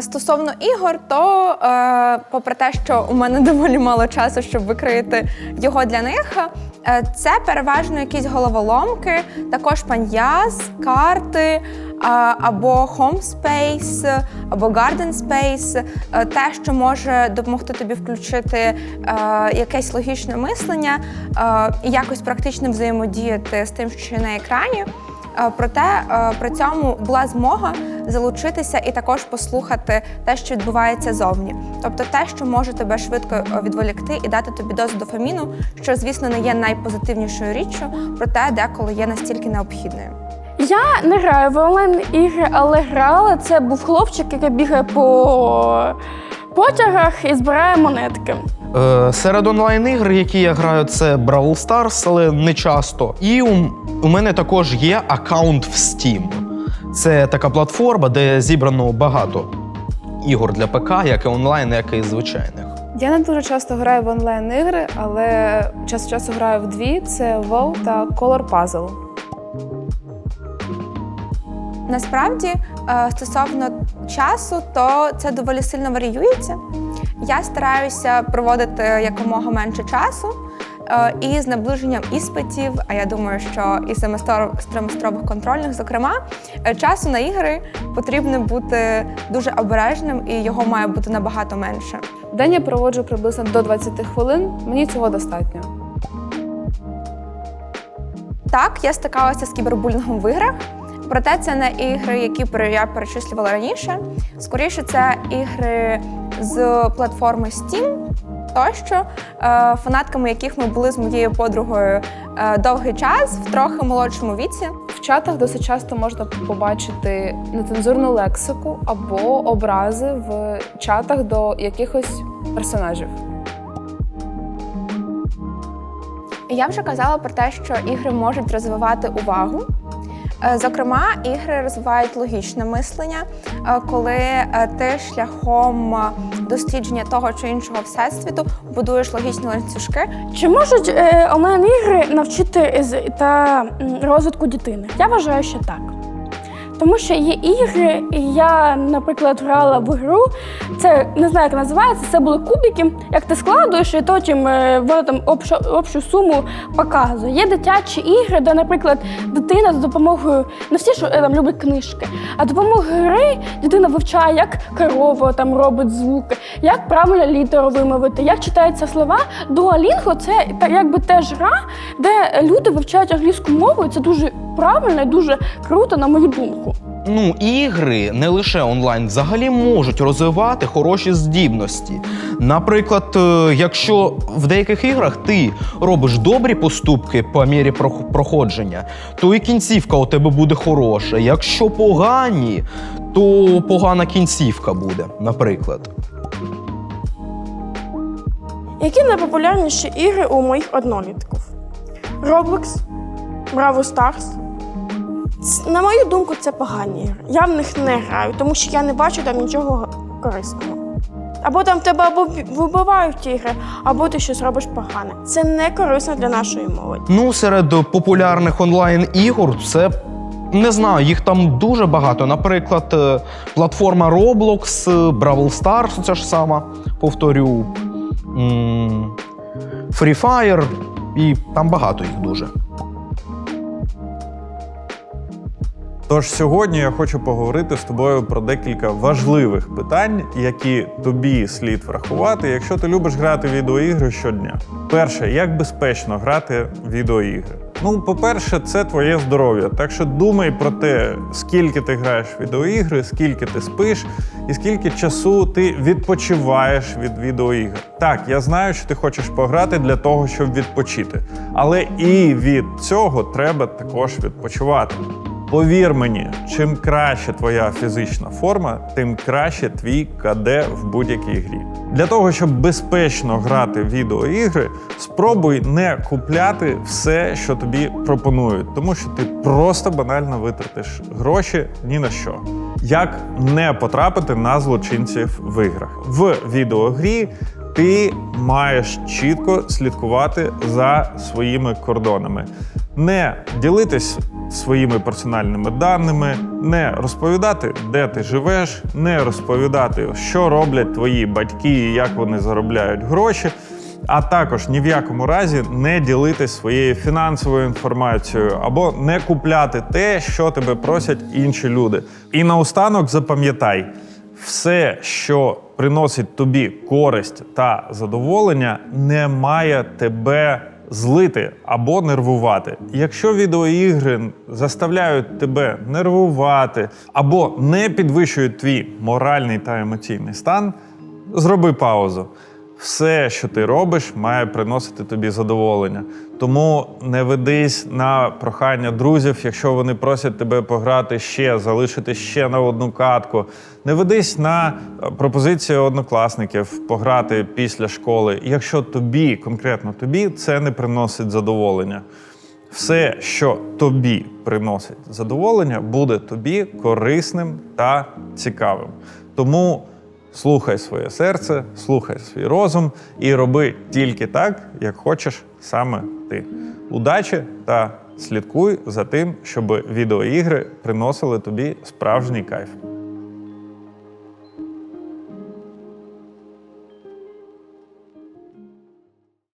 Стосовно ігор, то е, попри те, що у мене доволі мало часу, щоб викроїти його для них, е, це переважно якісь головоломки, також паньяз, карти е, або home space, або garden space, те, що може допомогти тобі включити якесь логічне мислення і якось практично взаємодіяти з тим, що на екрані. Проте при цьому була змога залучитися і також послухати те, що відбувається зовні, тобто те, що може тебе швидко е, відволікти і дати тобі дозу дофаміну, що звісно не є найпозитивнішою річчю, проте деколи є настільки необхідною. Я не граю в онлайн ігри, але грала. Це був хлопчик, який бігає по потягах і збирає монетки. Е, серед онлайн-ігр, які я граю, це Brawl Stars, але не часто. І у, у мене також є аккаунт в Steam. Це така платформа, де зібрано багато ігор для ПК, як і онлайн, як і звичайних. Я не дуже часто граю в онлайн ігри, але час від часу граю в дві: це WoW та Color Puzzle. Насправді, е, стосовно часу, то це доволі сильно варіюється. Я стараюся проводити якомога менше часу. Е, І з наближенням іспитів, а я думаю, що і семестр- семестрових контрольних, зокрема, е, часу на ігри потрібно бути дуже обережним, і його має бути набагато менше. День я проводжу приблизно до 20 хвилин. Мені цього достатньо. Так, я стикалася з кібербулінгом в іграх, проте це не ігри, які я перечислювала раніше. Скоріше, це ігри з платформи Steam. Тощо, е, фанатками яких ми були з моєю подругою е, довгий час в трохи молодшому віці. В чатах досить часто можна побачити нецензурну лексику або образи в чатах до якихось персонажів. Я вже казала про те, що ігри можуть розвивати увагу. Е, Зокрема, ігри розвивають логічне мислення, е, коли е, ти шляхом дослідження того чи іншого всесвіту будуєш логічні ланцюжки, Чи можуть онлайн-ігри навчити та розвитку дитини? Я вважаю, що так. Тому що є ігри, і я, наприклад, грала в гру. Це не знаю, як називається. Це були кубики. Як ти складуєш, і потім е, воно там общу, общу суму показує. Є дитячі ігри, де, наприклад, дитина з допомогою не всі ж е, там люблять книжки, а допомогою гри дитина вивчає, як корова там робить звуки, як правильно літеру вимовити, як читаються слова. Дуалінго це якби теж гра, де люди вивчають англійську мову. і Це дуже правильно і дуже круто, на мою думку. Ну, ігри не лише онлайн, взагалі можуть розвивати хороші здібності. Наприклад, е, якщо в деяких іграх ти робиш добрі поступки по мірі проходження, то і кінцівка у тебе буде хороша. Якщо погані, то погана кінцівка буде, наприклад. Які найпопулярніші ігри у моїх однолітків? Roblox, Brawl Stars. На мою думку, це погані ігри. Я в них не граю, тому що я не бачу там нічого корисного. Або там тебе або вибивають ігри, або ти щось робиш погане. Це не корисно для нашої молоді. Ну, серед популярних онлайн ігор це. Не знаю, їх там дуже багато. Наприклад, е, платформа Roblox, Brawl Stars, це ж сама, повторю. Free Fire, і там багато їх дуже. Тож сьогодні я хочу поговорити з тобою про декілька важливих питань, які тобі слід врахувати, якщо ти любиш грати в відеоігри щодня. Перше, як безпечно грати в відеоігри? Ну, по-перше, це твоє здоров'я. Так що думай про те, скільки ти граєш в відеоігри, скільки ти спиш, і скільки часу ти відпочиваєш від відеоігр. Так, я знаю, що ти хочеш пограти для того, щоб відпочити, але і від цього треба також відпочивати. Повір мені, чим краще твоя фізична форма, тим краще твій КД в будь-якій грі. Для того, щоб безпечно грати в відеоігри, спробуй не купляти все, що тобі пропонують, тому що ти просто банально витратиш гроші ні на що. Як не потрапити на злочинців в іграх? В відеогрі ти маєш чітко слідкувати за своїми кордонами, не ділитись своїми персональними даними, не розповідати, де ти живеш, не розповідати, що роблять твої батьки і як вони заробляють гроші. А також ні в якому разі не ділитись своєю фінансовою інформацією або не купляти те, що тебе просять інші люди. І наостанок запам'ятай, все, що приносить тобі користь та задоволення, не має тебе злити або нервувати. Якщо відеоігри заставляють тебе нервувати або не підвищують твій моральний та емоційний стан, зроби паузу. Все, що ти робиш, має приносити тобі задоволення. Тому не ведись на прохання друзів, якщо вони просять тебе пограти ще, залишити ще на одну катку. Не ведись на е, пропозиції однокласників пограти після школи, якщо тобі, конкретно тобі, це не приносить задоволення. Все, що тобі приносить задоволення, буде тобі корисним та цікавим. Тому слухай своє серце, слухай свій розум і роби тільки так, як хочеш саме ти. Удачі та слідкуй за тим, щоб відеоігри приносили тобі справжній кайф.